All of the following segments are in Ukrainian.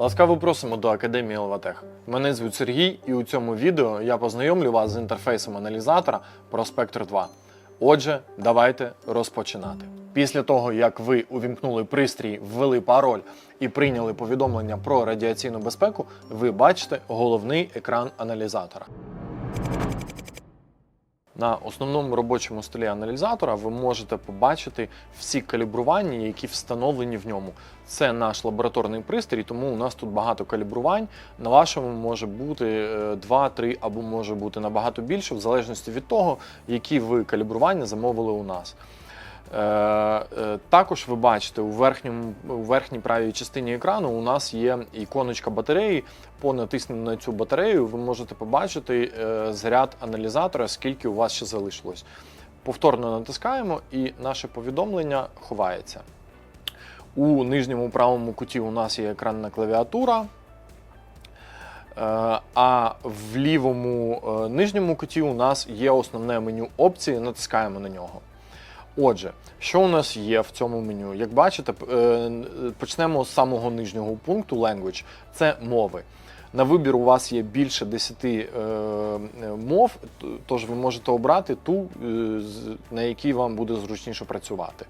Ласкаво просимо до Академії Лватех. Мене звуть Сергій, і у цьому відео я познайомлю вас з інтерфейсом аналізатора Prospector 2. Отже, давайте розпочинати. Після того, як ви увімкнули пристрій, ввели пароль і прийняли повідомлення про радіаційну безпеку, ви бачите головний екран аналізатора. На основному робочому столі аналізатора ви можете побачити всі калібрування, які встановлені в ньому. Це наш лабораторний пристрій, тому у нас тут багато калібрувань. На вашому може бути 2-3 або може бути набагато більше, в залежності від того, які ви калібрування замовили у нас. Е, е, Також ви бачите у верхньому у верхній правій частині екрану у нас є іконочка батареї. По натисненню на цю батарею ви можете побачити е, заряд аналізатора, скільки у вас ще залишилось. Повторно натискаємо, і наше повідомлення ховається. У нижньому правому куті у нас є екранна клавіатура. А в лівому нижньому куті у нас є основне меню опції, натискаємо на нього. Отже, що у нас є в цьому меню? Як бачите, е, почнемо з самого нижнього пункту Language це мови. На вибір у вас є більше 10 е, мов, тож ви можете обрати ту, е, на якій вам буде зручніше працювати.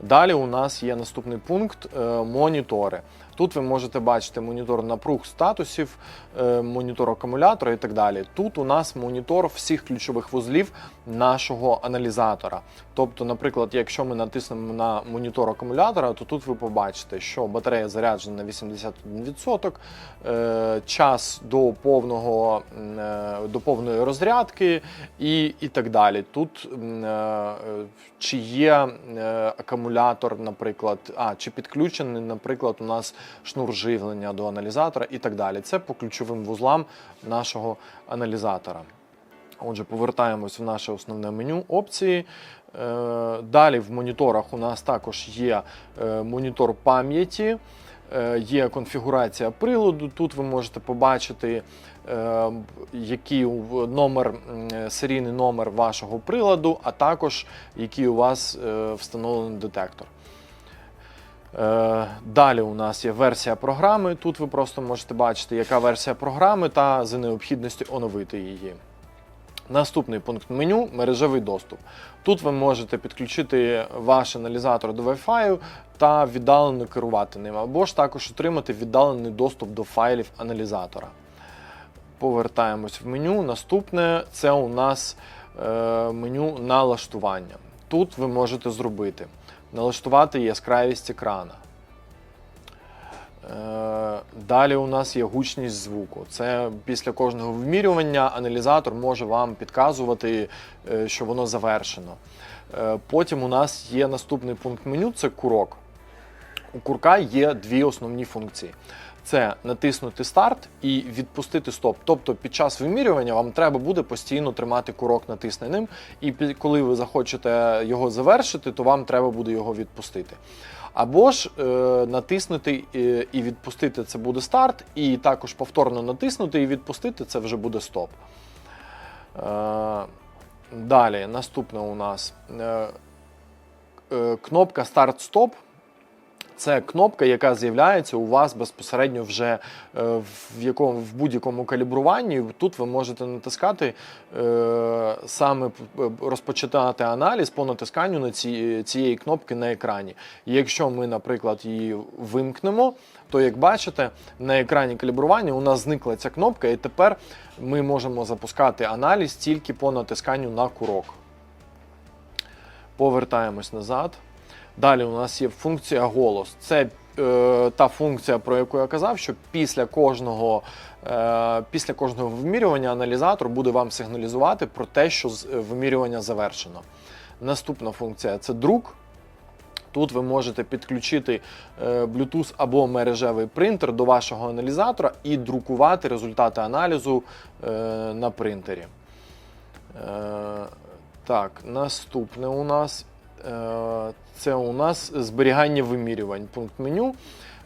Далі у нас є наступний пункт монітори. Тут ви можете бачити монітор напруг статусів, е, монітор акумулятора і так далі. Тут у нас монітор всіх ключових вузлів нашого аналізатора. Тобто, наприклад, якщо ми натиснемо на монітор акумулятора, то тут ви побачите, що батарея заряджена на 81%, е, час до повного е, до повної розрядки і, і так далі. Тут чи є акумулятор, наприклад, а чи підключений, наприклад, у нас шнур живлення до аналізатора і так далі. Це по ключовим вузлам нашого аналізатора. Отже, повертаємось в наше основне меню опції. Е, Далі в моніторах у нас також є е, монітор пам'яті, е, є конфігурація приладу. Тут ви можете побачити, який номер, серійний номер вашого приладу, а також який у вас встановлений детектор. Е, Далі у нас є версія програми. Тут ви просто можете бачити, яка версія програми та за необхідності оновити її. Наступний пункт меню мережевий доступ. Тут ви можете підключити ваш аналізатор до Wi-Fi та віддалено керувати ним, або ж також отримати віддалений доступ до файлів аналізатора. Повертаємось в меню. Наступне це у нас е, меню налаштування. Тут ви можете зробити налаштувати яскравість екрана. Е, Далі у нас є гучність звуку. Це після кожного вимірювання аналізатор може вам підказувати, е, що воно завершено. Е, Потім у нас є наступний пункт меню це курок. У курка є дві основні функції: це натиснути старт і відпустити стоп. Тобто під час вимірювання вам треба буде постійно тримати курок натисненим, і коли ви захочете його завершити, то вам треба буде його відпустити. Або ж е, натиснути е, і відпустити це буде старт, і також повторно натиснути і відпустити це вже буде стоп. Е, далі, наступне у нас е, е, кнопка старт-стоп. Це кнопка, яка з'являється у вас безпосередньо вже е, в якому в будь-якому калібруванні. Тут ви можете натискати е, саме п- розпочинати аналіз по натисканню на ці, цієї кнопки на екрані. Якщо ми, наприклад, її вимкнемо, то як бачите, на екрані калібрування у нас зникла ця кнопка, і тепер ми можемо запускати аналіз тільки по натисканню на курок. Повертаємось назад. Далі у нас є функція голос. Це е, та функція, про яку я казав, що після кожного, е, після кожного вимірювання аналізатор буде вам сигналізувати про те, що е, вимірювання завершено. Наступна функція це друк. Тут ви можете підключити е, Bluetooth або мережевий принтер до вашого аналізатора і друкувати результати аналізу е, на принтері. Так, наступне у нас це у нас зберігання вимірювань. Пункт меню.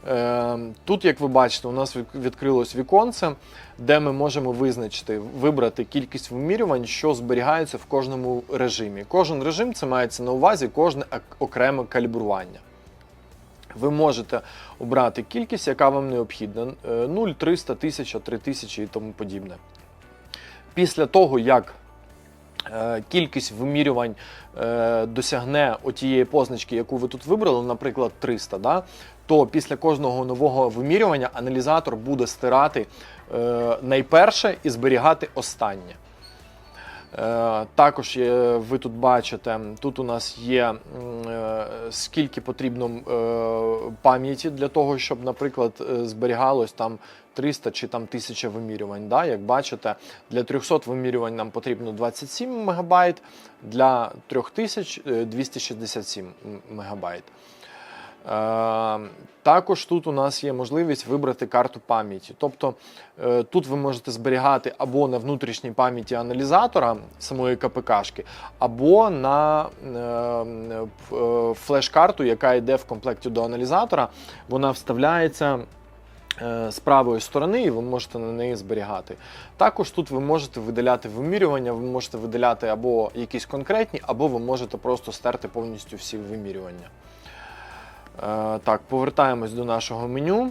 Е, Тут, як ви бачите, у нас відкрилось віконце, де ми можемо визначити, вибрати кількість вимірювань, що зберігаються в кожному режимі. Кожен режим це мається на увазі кожне окреме калібрування. Ви можете обрати кількість, яка вам необхідна: е, 0, 300, 1000, 3000 і тому подібне. Після того, як кількість вимірювань е, досягне отієї позначки, яку ви тут вибрали, наприклад, 300, да, то після кожного нового вимірювання аналізатор буде стирати е, найперше і зберігати останнє. Е, Також е, ви тут бачите, тут у нас є е, скільки потрібно е, пам'яті для того, щоб, наприклад, е, зберігалось там 300 чи там 1000 вимірювань. Да? Як бачите, для 300 вимірювань нам потрібно 27 МБ, для 3000 е, 267 МБ. Також тут у нас є можливість вибрати карту пам'яті. Тобто е, тут ви можете зберігати або на внутрішній пам'яті аналізатора самої КПКшки, або на е, е, флеш-карту, яка йде в комплекті до аналізатора. Вона вставляється. Е, З правої сторони, і ви можете на неї зберігати. Також тут ви можете видаляти вимірювання, ви можете видаляти або якісь конкретні, або ви можете просто стерти повністю всі вимірювання. Е, Так, повертаємось до нашого меню.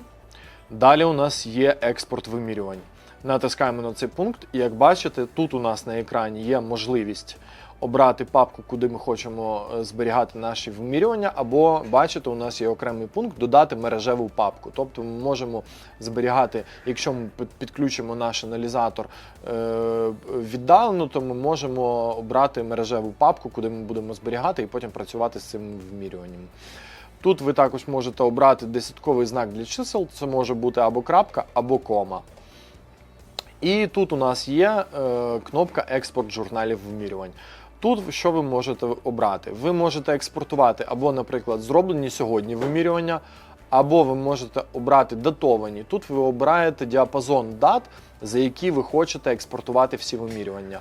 Далі у нас є експорт вимірювань. Натискаємо на цей пункт, і як бачите, тут у нас на екрані є можливість обрати папку, куди ми хочемо е, зберігати наші вимірювання, або бачите, у нас є окремий пункт додати мережеву папку. Тобто ми можемо зберігати, якщо ми підключимо наш аналізатор е, віддалено, то ми можемо обрати мережеву папку, куди ми будемо зберігати, і потім працювати з цим вимірюванням. Тут ви також можете обрати десятковий знак для чисел, це може бути або крапка, або кома. І тут у нас є е, кнопка експорт журналів вимірювань. Тут що ви можете обрати? Ви можете експортувати або, наприклад, зроблені сьогодні вимірювання, або ви можете обрати датовані. Тут ви обираєте діапазон дат, за які ви хочете експортувати всі вимірювання.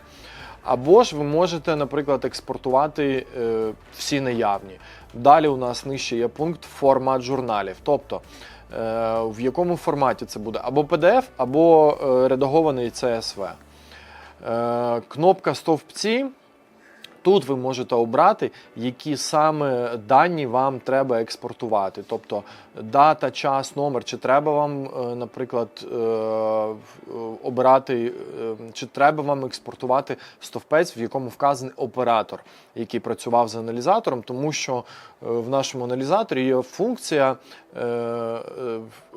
Або ж ви можете, наприклад, експортувати е, всі наявні. Далі у нас нижче є пункт формат журналів. Тобто, е, в якому форматі це буде або PDF, або е, редагований CSV. Е, кнопка стовпці. Тут ви можете обрати, які саме дані вам треба експортувати. Тобто дата, час, номер, чи треба вам, е, наприклад, е, обирати, е, чи треба вам експортувати стовпець, в якому вказаний оператор, який працював з аналізатором, тому що в нашому аналізаторі є функція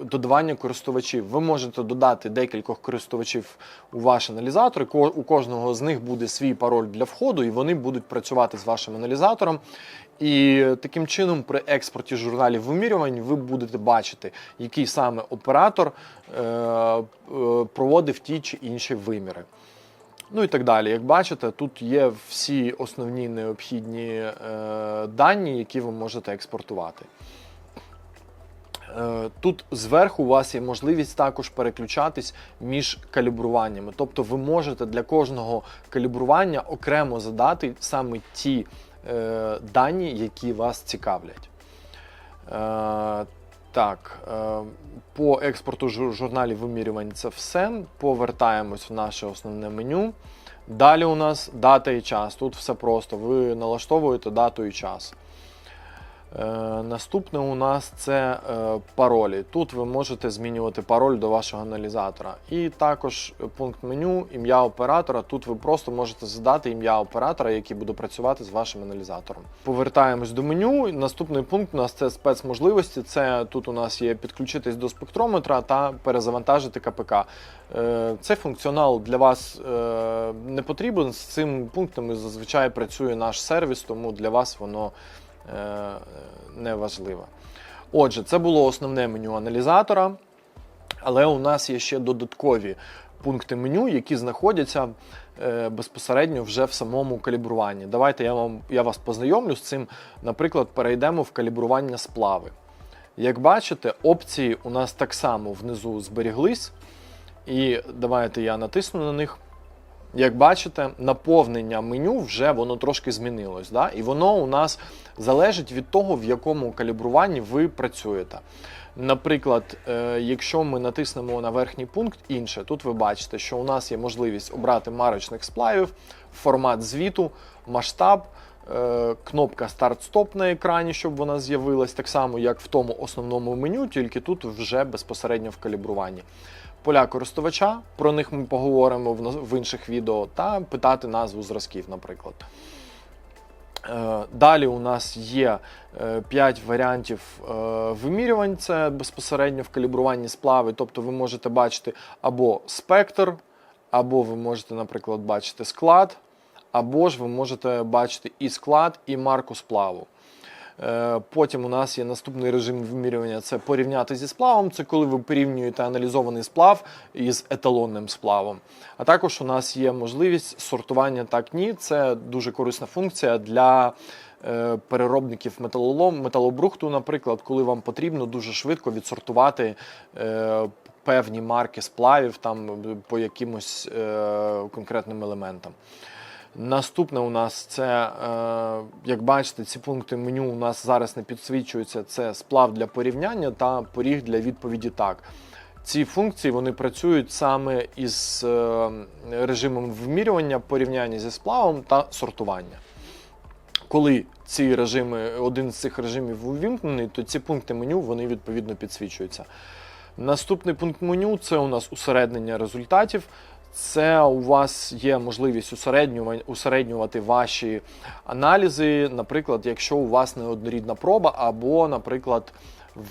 додавання користувачів. Ви можете додати декількох користувачів у ваш аналізатор. і У кожного з них буде свій пароль для входу, і вони будуть працювати з вашим аналізатором. І таким чином, при експорті журналів вимірювань, ви будете бачити, який саме оператор е, е, проводив ті чи інші виміри. Ну і так далі. Як бачите, тут є всі основні необхідні е, дані, які ви можете експортувати. Е, Тут зверху у вас є можливість також переключатись між калібруваннями. Тобто ви можете для кожного калібрування окремо задати саме ті е, дані, які вас цікавлять. Е, так, е, по експорту журналів вимірювань це все. Повертаємось в наше основне меню. Далі у нас дата і час. Тут все просто. Ви налаштовуєте дату і час. Е, наступне у нас це е, паролі. Тут ви можете змінювати пароль до вашого аналізатора. І також пункт меню, ім'я оператора. Тут ви просто можете задати ім'я оператора, який буде працювати з вашим аналізатором. Повертаємось до меню. Наступний пункт у нас це спецможливості. Це тут у нас є підключитись до спектрометра та перезавантажити КПК. Е, Цей функціонал для вас не потрібен. З цим пунктом зазвичай працює наш сервіс, тому для вас воно е, не важливо. Отже, це було основне меню аналізатора, але у нас є ще додаткові пункти меню, які знаходяться е, безпосередньо вже в самому калібруванні. Давайте я, вам, я вас познайомлю з цим. Наприклад, перейдемо в калібрування сплави. Як бачите, опції у нас так само внизу зберіглись. І давайте я натисну на них. Як бачите, наповнення меню вже воно трошки змінилось. Да? І воно у нас залежить від того, в якому калібруванні ви працюєте. Наприклад, е, якщо ми натиснемо на верхній пункт інше, тут ви бачите, що у нас є можливість обрати марочних сплавів, формат звіту, масштаб, е, кнопка старт-стоп на екрані, щоб вона з'явилась, так само, як в тому основному меню, тільки тут вже безпосередньо в калібруванні. Поля користувача, про них ми поговоримо в, інших відео, та питати назву зразків, наприклад. Е, Далі у нас є 5 варіантів е, вимірювань. Це безпосередньо в калібруванні сплави. Тобто ви можете бачити або спектр, або ви можете, наприклад, бачити склад, або ж ви можете бачити і склад, і марку сплаву. Е, Потім у нас є наступний режим вимірювання це порівняти зі сплавом. Це коли ви порівнюєте аналізований сплав із еталонним сплавом. А також у нас є можливість сортування так ні. Це дуже корисна функція для е, переробників металолом, металобрухту, наприклад, коли вам потрібно дуже швидко відсортувати е, певні марки сплавів там по якимось е, конкретним елементам. Наступне у нас це, е, як бачите, ці пункти меню у нас зараз не підсвічуються. Це сплав для порівняння та поріг для відповіді так. Ці функції вони працюють саме із е, режимом вимірювання, порівняння зі сплавом та сортування. Коли ці режими, один з цих режимів увімкнений, то ці пункти меню вони відповідно підсвічуються. Наступний пункт меню це у нас усереднення результатів. Це у вас є можливість усереднювати ваші аналізи, наприклад, якщо у вас неоднорідна проба, або, наприклад,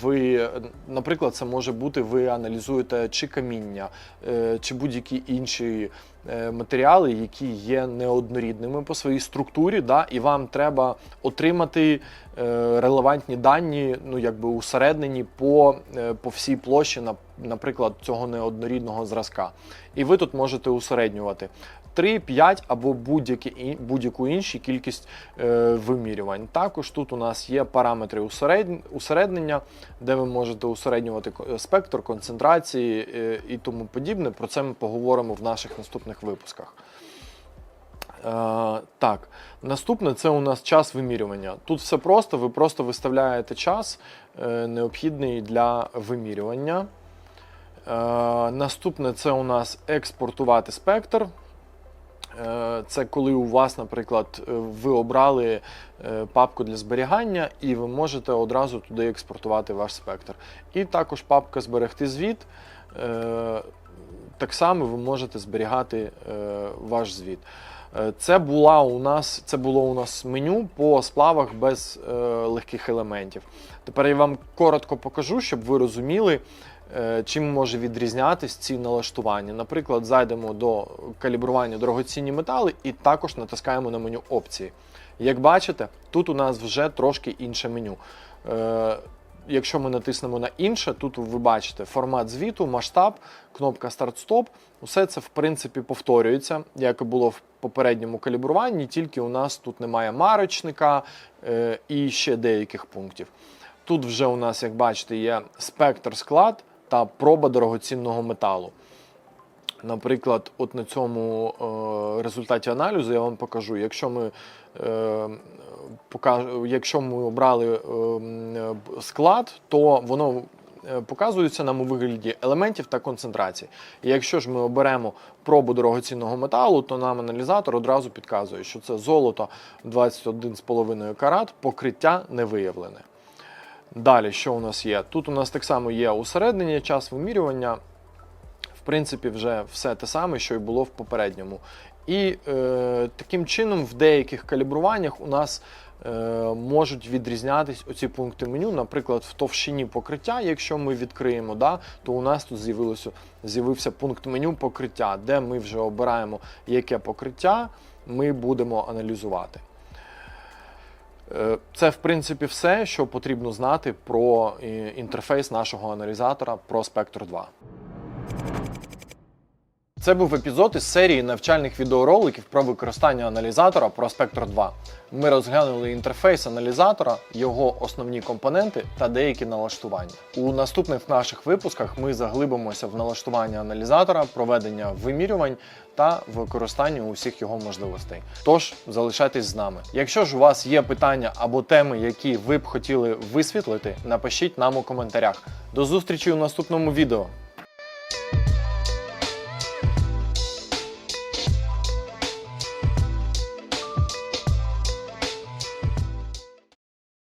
ви, наприклад, це може бути, ви аналізуєте чи каміння, е, чи будь-які інші е, матеріали, які є неоднорідними по своїй структурі, да, і вам треба отримати е, релевантні дані, ну якби усереднені по, по всій площі, на- наприклад, цього неоднорідного зразка. І ви тут можете усереднювати 3, 5 або будь-яку іншу кількість е, вимірювань. Також тут у нас є параметри усереднення, де ви можете усереднювати спектр, концентрації е, і тому подібне. Про це ми поговоримо в наших наступних випусках. Е, так, наступне це у нас час вимірювання. Тут все просто, ви просто виставляєте час, е, необхідний для вимірювання. Е, наступне це у нас експортувати спектр. Е, Це коли у вас, наприклад, е, ви обрали е, папку для зберігання, і ви можете одразу туди експортувати ваш спектр. І також папка зберегти звіт. Так само ви можете зберігати ваш звіт. Це була у нас це було у нас меню по сплавах без легких елементів. Тепер я вам коротко покажу, щоб ви розуміли, чим може відрізнятись ці налаштування. Наприклад, зайдемо до калібрування дорогоцінні метали і також натискаємо на меню опції. Як бачите, тут у нас вже трошки інше меню. Е, Якщо ми натиснемо на інше, тут ви бачите формат звіту, масштаб, кнопка старт-стоп. Усе це в принципі повторюється, як і було в попередньому калібруванні, тільки у нас тут немає марочника е, і ще деяких пунктів. Тут вже у нас, як бачите, є спектр склад та проба дорогоцінного металу. Наприклад, от на цьому е, результаті аналізу я вам покажу, якщо ми, е, покаж- якщо ми обрали е, е, склад, то воно е, показується нам у вигляді елементів та концентрації. І якщо ж ми оберемо пробу дорогоцінного металу, то нам аналізатор одразу підказує, що це золото 21,5 карат, покриття не виявлене. Далі, що у нас є? Тут у нас так само є усереднення, час вимірювання. В принципі, вже все те саме, що й було в попередньому. І е, таким чином в деяких калібруваннях у нас е, можуть відрізнятись оці пункти меню. Наприклад, в товщині покриття, якщо ми відкриємо, да, то у нас тут з'явилося, з'явився пункт меню покриття, де ми вже обираємо, яке покриття ми будемо аналізувати. Е, Це, в принципі, все, що потрібно знати про е, інтерфейс нашого аналізатора про спектр 2. Це був епізод із серії навчальних відеороликів про використання аналізатора Prospector 2. Ми розглянули інтерфейс аналізатора, його основні компоненти та деякі налаштування. У наступних наших випусках ми заглибимося в налаштування аналізатора, проведення вимірювань та використання усіх його можливостей. Тож залишайтесь з нами. Якщо ж у вас є питання або теми, які ви б хотіли висвітлити, напишіть нам у коментарях. До зустрічі у наступному відео.